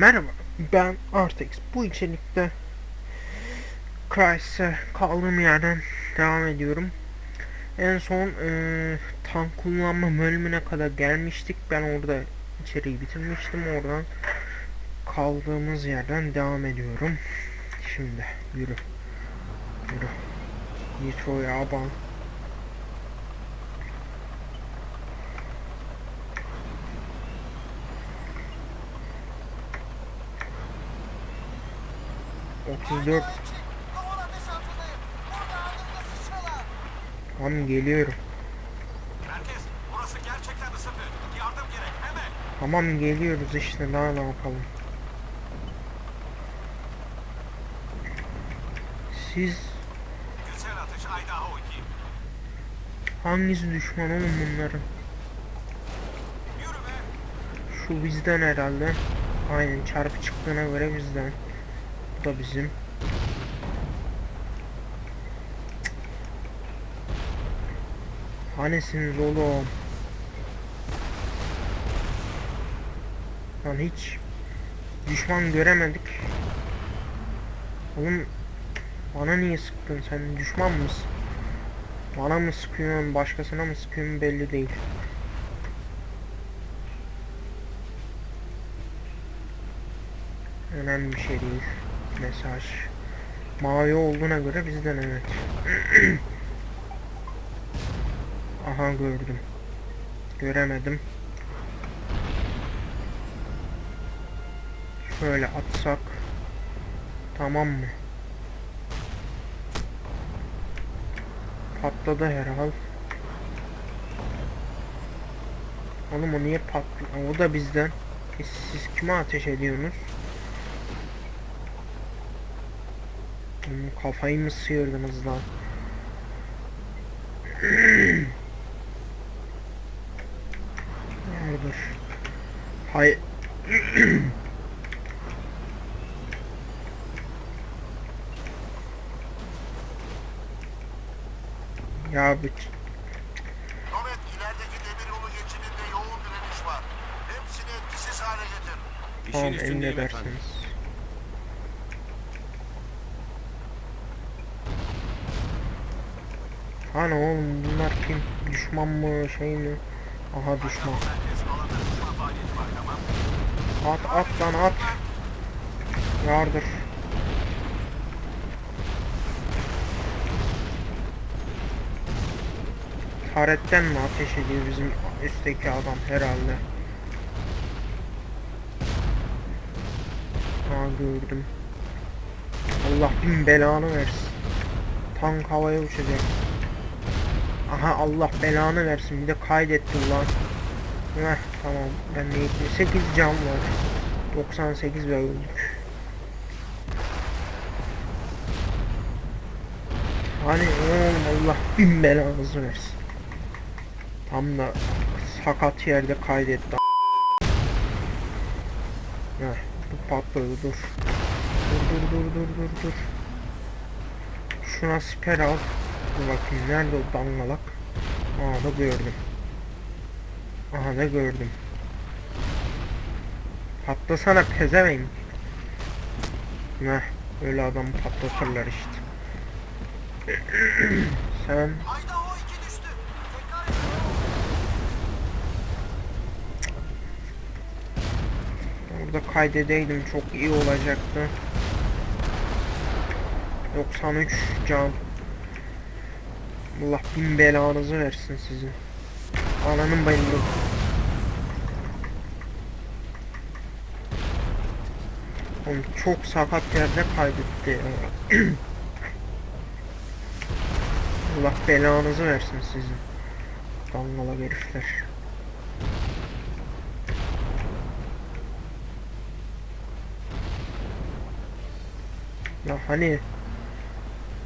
Merhaba, ben Artex. Bu içerikte Crysis'e kaldığım yerden devam ediyorum. En son eee, tank kullanma bölümüne kadar gelmiştik. Ben orada içeriği bitirmiştim. Oradan kaldığımız yerden devam ediyorum. Şimdi yürü. Yürü. Nitro'ya aban. Otuz dört. Aman ateş altındayım. Burada ardımda sıçralar. Tamam geliyorum. Merkez, burası gerçekten ısındı. Yardım gerek, hemen. Tamam geliyoruz işte daha ne yapalım. Siz Güzel atış Idaho 2. hangisi düşman oğlum bunların? Şu bizden herhalde. Aynen çarpı çıktığına göre bizden. Da bizim. Hanesiniz oğlum? Lan hiç düşman göremedik. Oğlum bana niye sıktın sen düşman mısın? Bana mı sıkıyorsun başkasına mı sıkıyorsun belli değil. Önemli bir şey değil. Mesaj. Mavi olduğuna göre bizden evet. Aha gördüm. Göremedim. Şöyle atsak. Tamam mı? Patladı herhal. Oğlum o niye patladı? O da bizden. E, siz kime ateş ediyorsunuz? Hmm, Kafayı mı sıyırdınız lan? Dur. Hay. ya bu Nomet ilerideki demir yolu geçidinde yoğun direniş var. Hepsini etkisiz hale getir. tamam emredersiniz. Hani oğlum bunlar kim? Düşman mı şey mi? Aha düşman. At at lan at. Yardır. Taretten mi ateş ediyor bizim üstteki adam herhalde. Ha gördüm. Allah bin belanı versin. Tank havaya uçacak. Aha Allah belanı versin. Bir de kaydetti ulan. Heh tamam. Ben de 78 can var. 98 ve öldük. Hani oğlum Allah bin belanızı versin. Tam da sakat yerde kaydetti. Heh, bu patladı dur. Dur dur dur dur dur dur. Şuna siper al. Dur bakayım nerede o dangalak. Aa da gördüm. Aha da gördüm. Patlasana pezevenk. Heh, öyle adamı patlatırlar işte. Sen Idaho 2 düştü. Tekrar ediyorum. Burada kaydedeydim çok iyi olacaktı. 93 can. Allah bin belanızı versin sizin. Ananın bayıldı. Oğlum çok sakat yerde kaydetti ya. Allah belanızı versin sizin. Dangala herifler. Ya hani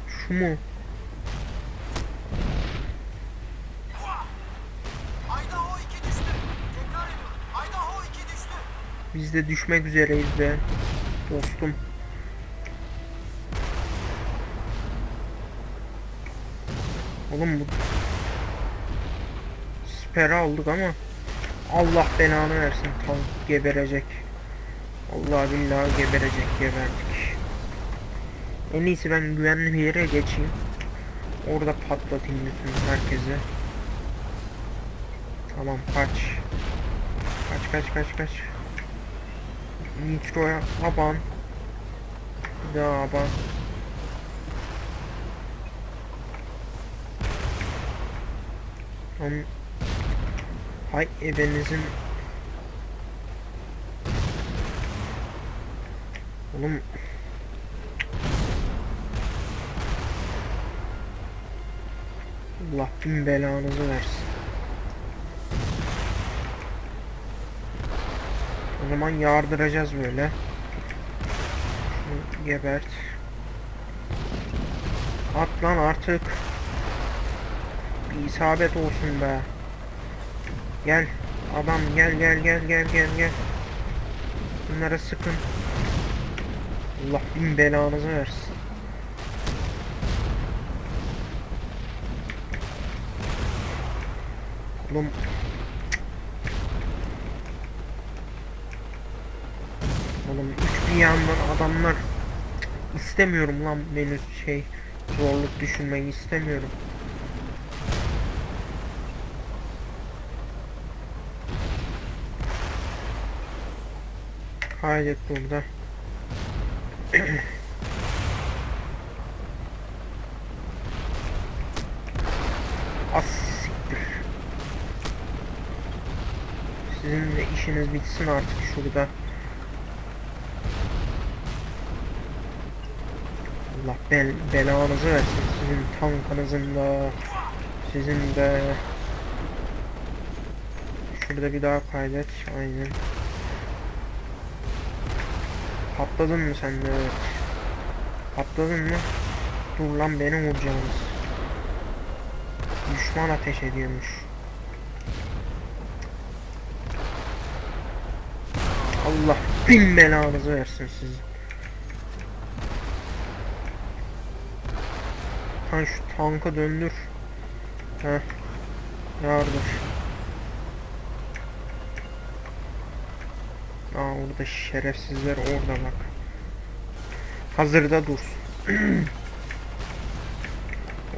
şu mu? Biz de düşmek üzereyiz be. Dostum. Oğlum bu Siper'i aldık ama Allah belanı versin tank geberecek. Allah billahi geberecek geberdik. En iyisi ben güvenli bir yere geçeyim. Orada patlatayım bütün herkese. Tamam kaç. Kaç kaç kaç kaç. Nitro'ya aban. Daha aban. Lan Hay ebenizin Oğlum Allah bin belanızı versin. O zaman yardıracağız böyle. Şunu gebert. At lan artık. Bir isabet olsun be. Gel. Adam gel gel gel gel gel gel. Bunlara sıkın. Allah bin belanızı versin. Oğlum Oğlum üç bir yandan adamlar istemiyorum lan menü şey zorluk düşünmeyi istemiyorum. Kaydet burada. Sizin de işiniz bitsin artık şurada. Allah bel belanızı versin. Sizin tankınızın da sizin de. Şurada bir daha kaydet aynen. Patladın mı sen de? Evet Patladın mı? Dur lan beni vuracaksınız Düşman ateş ediyormuş. Allah bin belanızı versin sizin Sen şu tankı döndür. Heh. Yardır. Aa orada şerefsizler orada bak. Hazırda dursun.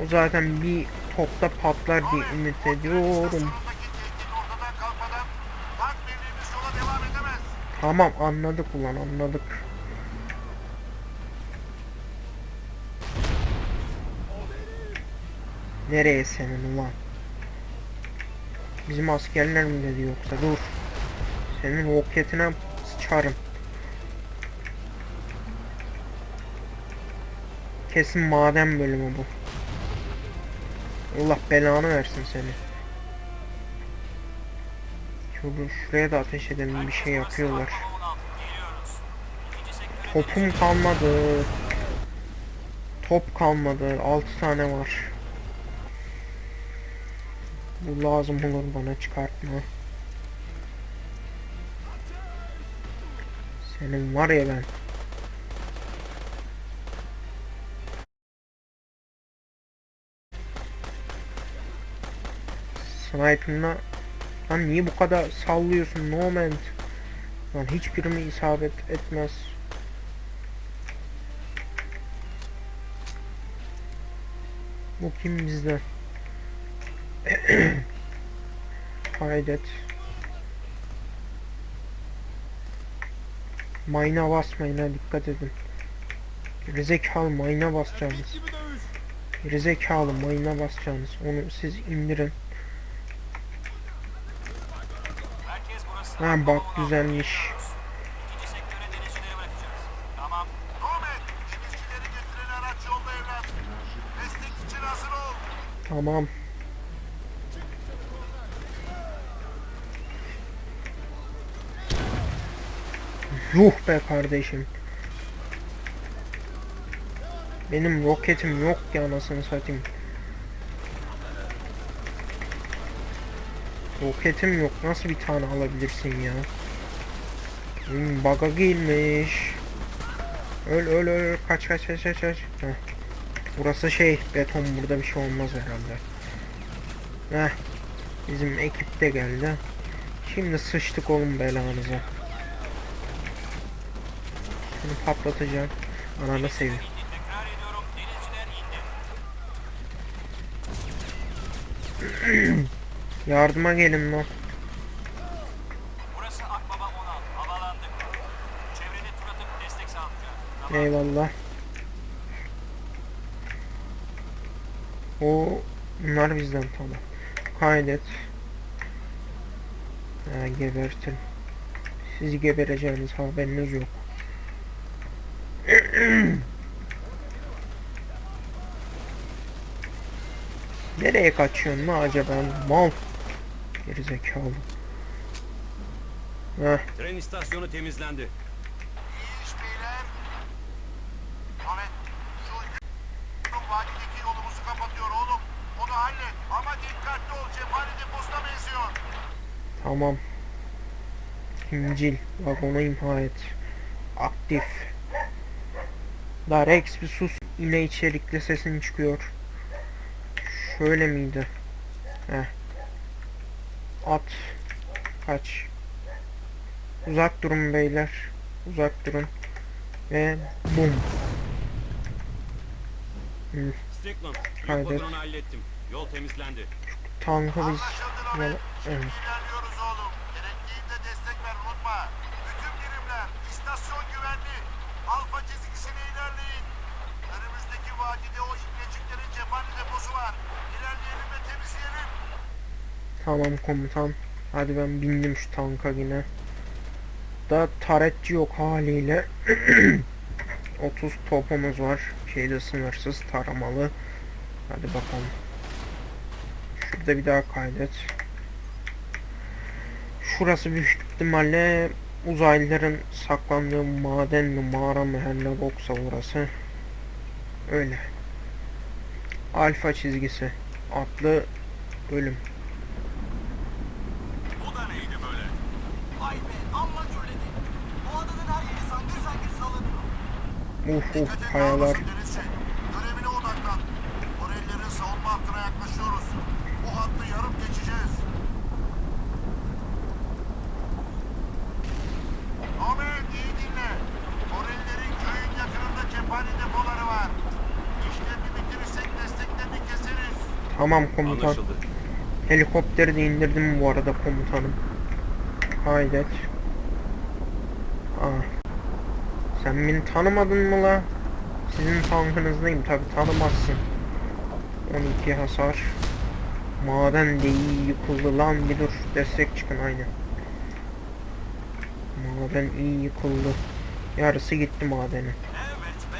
o zaten bir topta patlar diye ümit ediyorum. Tamam anladık ulan anladık. Nereye senin ulan? Bizim askerler mi dedi yoksa dur. Senin roketine sıçarım. Kesin maden bölümü bu. Allah belanı versin seni. Şurada, şuraya da ateş edelim bir şey yapıyorlar. Topum kalmadı. Top kalmadı. 6 tane var. Bu lazım olur bana çıkartma. Senin var ya ben. Sniper'ına Lan niye bu kadar sallıyorsun no man? Lan hiçbirimi isabet etmez. Bu kim bizde? Kaydet. Mayna basmayın ha dikkat edin. Gerizekalı mayna basacaksınız. Gerizekalı mayna basacaksınız. Onu siz indirin. Ha bak güzelmiş. Tamam. Yuh be kardeşim. Benim roketim yok ki anasını satayım. Roketim yok. Nasıl bir tane alabilirsin ya? Hmm, bug'a girmiş. Öl öl öl. Kaç kaç kaç kaç kaç. Burası şey beton burada bir şey olmaz herhalde. Heh. Bizim ekip de geldi. Şimdi sıçtık oğlum belanıza. Bunu patlatacağım. Ananı seveyim. Yardıma gelin lan. Burası Akbaba 16. Havalandık. Çevreni tur atıp destek sağlayacağım. Tamam. Eyvallah. O bunlar bizden tamam. Kaydet. Ha, gebertin. Sizi gebereceğiniz haberiniz yok. Nereye kaçıyorsun lan acaba mal? Gerizekalı. Heh, Tren istasyonu temizlendi. İyi iş beyler. Ahmet şu vadideki yolumuzu kapatıyor oğlum. Onu hallet ama dikkatli ol cephane deposuna benziyor. Tamam. İncil. Vagonu imha et. Aktif. Daha Rex bir sus. Yine içerikli sesin çıkıyor. Şöyle miydi? Heh. At. Kaç. Uzak durun beyler. Uzak durun. Ve bum. Kaydet. vagonunu hallettim. Yol temizlendi. Tankı biz... Anlaşıldı Ahmet. Yola- Şimdi Evet. ilerliyoruz oğlum. Gerektiğinde destek ver unutma. Bütün birimler istasyon güvenli. Alfa çizgisine ilerleyin. Önümüzdeki vadide o ibneciklerin cephane deposu var. İlerleyelim ve temizleyelim. Tamam komutan. Hadi ben bindim şu tanka yine. Da taretçi yok haliyle. 30 topumuz var. Şeyde sınırsız taramalı. Hadi bakalım. Şurada bir daha kaydet. Şurası büyük ihtimalle uzaylıların saklandığı maden mi mağara mı her ne boksa burası. Öyle. Alfa çizgisi. Atlı bölüm. Bu da neydi böyle? Vay be amma gürledi. Bu adanın her yeri zangır zangır sallanıyor. Uf uf kayalar. Tamam komutan. Anlaşıldı. Helikopteri de indirdim bu arada komutanım. Kaydet. Aa. Sen beni tanımadın mı la? Sizin tankınızdayım tabi tanımazsın. 12 hasar. Maden de iyi yıkıldı lan bir dur destek çıkın aynen. Maden iyi yıkıldı. Yarısı gitti be.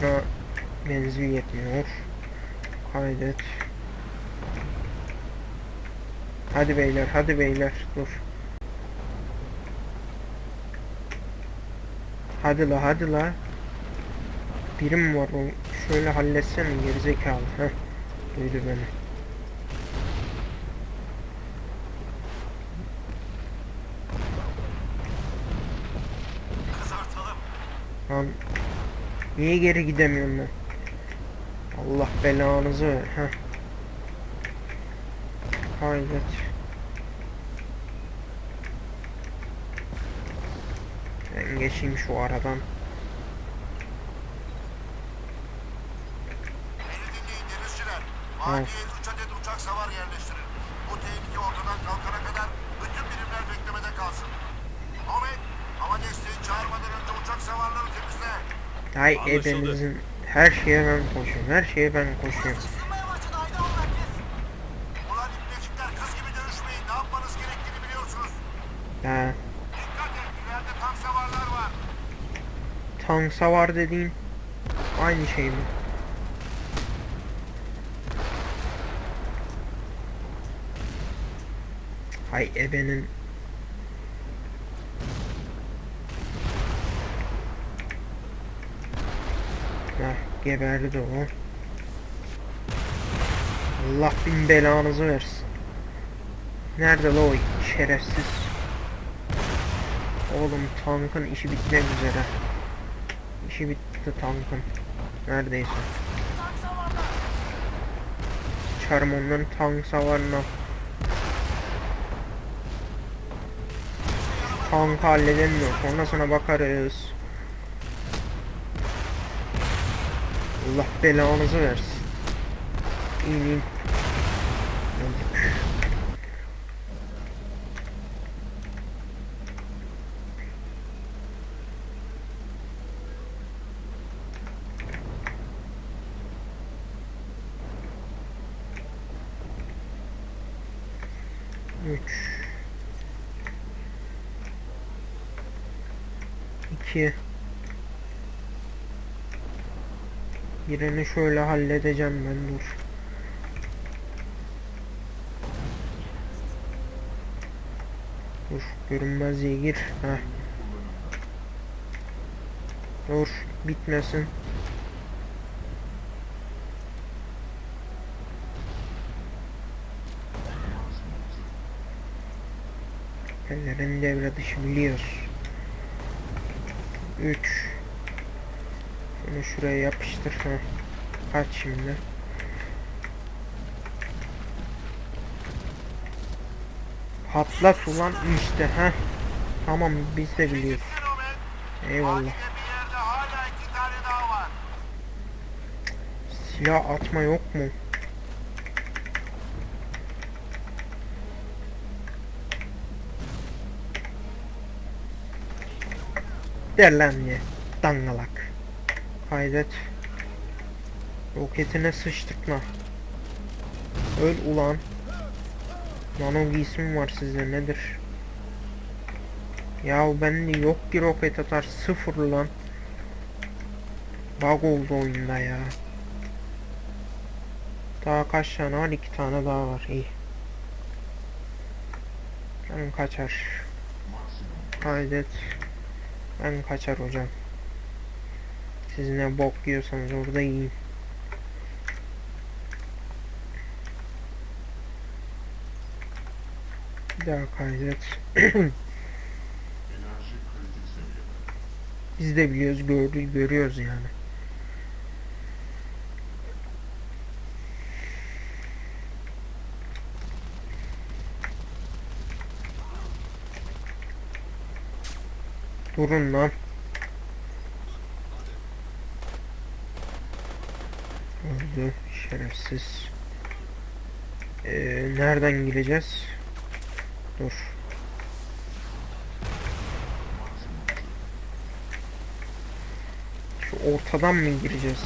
Buna menzil yetmiyor. Kaydet. Hadi beyler, hadi beyler, dur. Hadi la, hadi la. Birim var o. Şöyle halletsene gerizekalı. Heh. Duydu beni. Kızartalım. Lan niye geri gidemiyorum ben? Allah belanızı ver. Heh. Kaydet. Ben geçeyim şu aradan. Vadiye 3 adet uçak savar yerleştirin. Bu tehlike ortadan kalkana kadar bütün birimler beklemede kalsın. Ahmet, hava desteği çağırmadan önce uçak savarları temizle. Hay Anlaşıldı. Her şeye ben koşuyorum. Her şeye ben koşuyorum. Var. tank savar dediğin aynı şey mi? Hay ebenin Heh, geberdi de o. Allah bin belanızı versin. Nerede la o şerefsiz? Oğlum tankın işi bitmek üzere. İşi bitti tankın. Neredeyse. Çarım onların tank savarına. Kanka halledemiyor. Sonrasına bakarız. Allah belanızı versin. İn in. Öldük. Üç. İki. Birini şöyle halledeceğim ben dur. Dur görünmezliğe gir. Heh. Dur bitmesin. Ellerin devre dışı biliyoruz. 3 Şunu şuraya yapıştır. Ha. Kaç şimdi? Patlat ulan işte ha. Tamam biz de biliyoruz. Eyvallah. Silah atma yok mu? Der lan ye. Dangalak. Hayret. Roketine sıçtırtma. Öl ulan. Lan o giysim var sizde nedir? Ya bende yok ki roket atar sıfır lan. Bug oldu oyunda ya. Daha kaç tane var? İki tane daha var. İyi. Ben kaçar. Kaydet. Ben kaçar hocam. Siz ne bok yiyorsanız orada yiyin. Bir daha kaydet. Biz de biliyoruz, gördük, görüyoruz yani. Durun lan. Öldü şerefsiz. Ee, nereden gireceğiz? Dur. Şu ortadan mı gireceğiz?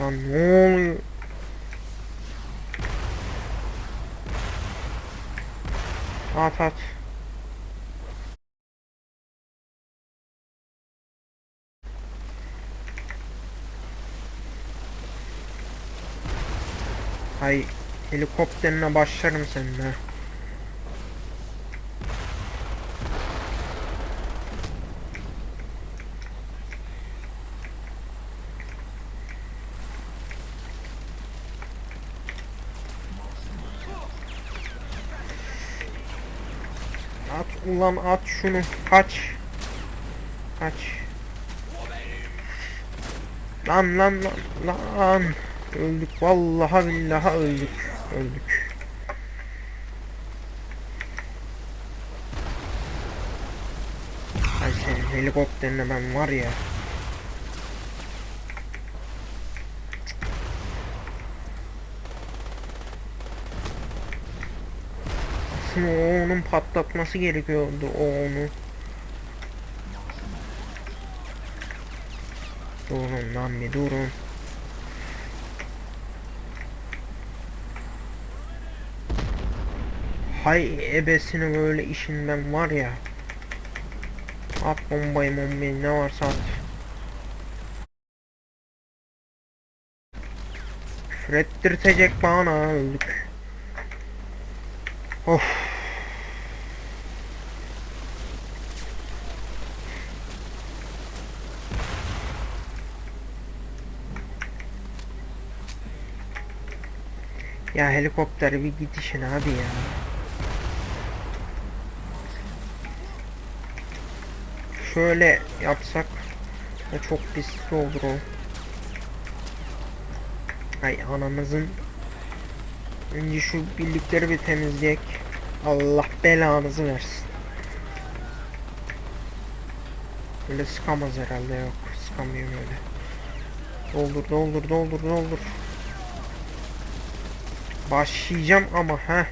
Lan ne oluyor? At at. Hay helikopterine başlarım seninle. At ulan at şunu kaç. Kaç. Lan lan lan lan. Öldük vallahi billahi öldük. Öldük. Ay senin helikopterine ben var ya. Aslında o onun patlatması gerekiyordu o onu. Durun lan bir durun. Hay ebesini böyle işinden var ya. At bombayı bombayı ne varsa at. Küfür ettirtecek bana öldük. Of. Ya helikopter bir git işine hadi ya. Şöyle yapsak da çok riskli olur o. Ay anamızın Önce şu birlikleri bir temizleyek. Allah belanızı versin. Öyle sıkamaz herhalde yok. Sıkamıyorum öyle. Doldur doldur doldur doldur. Başlayacağım ama he.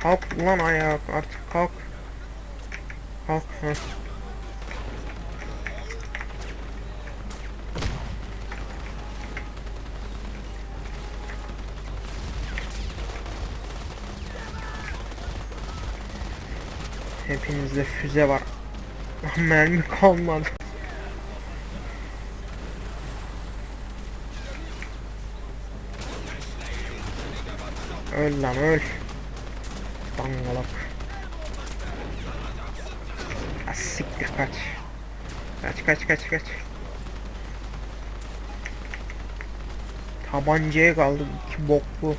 Kalk ulan ayağa artık kalk. Hepinizde füze var. Mermi kalmadı. Öl lan öl. Dangalak. Ha, Siktir kaç. Kaç kaç kaç kaç. Tabancaya kaldık iki boklu.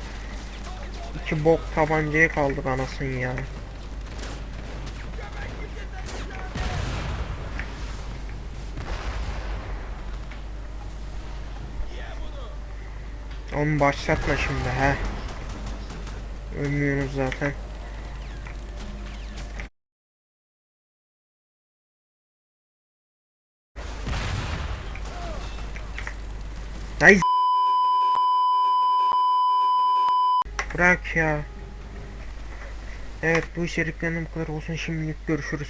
İki bok tabancaya kaldık anasın ya. Onu başlatma şimdi he. Ölmüyoruz zaten. Ay Bırak ya. Evet bu içeriklerin bu kadar olsun şimdilik görüşürüz.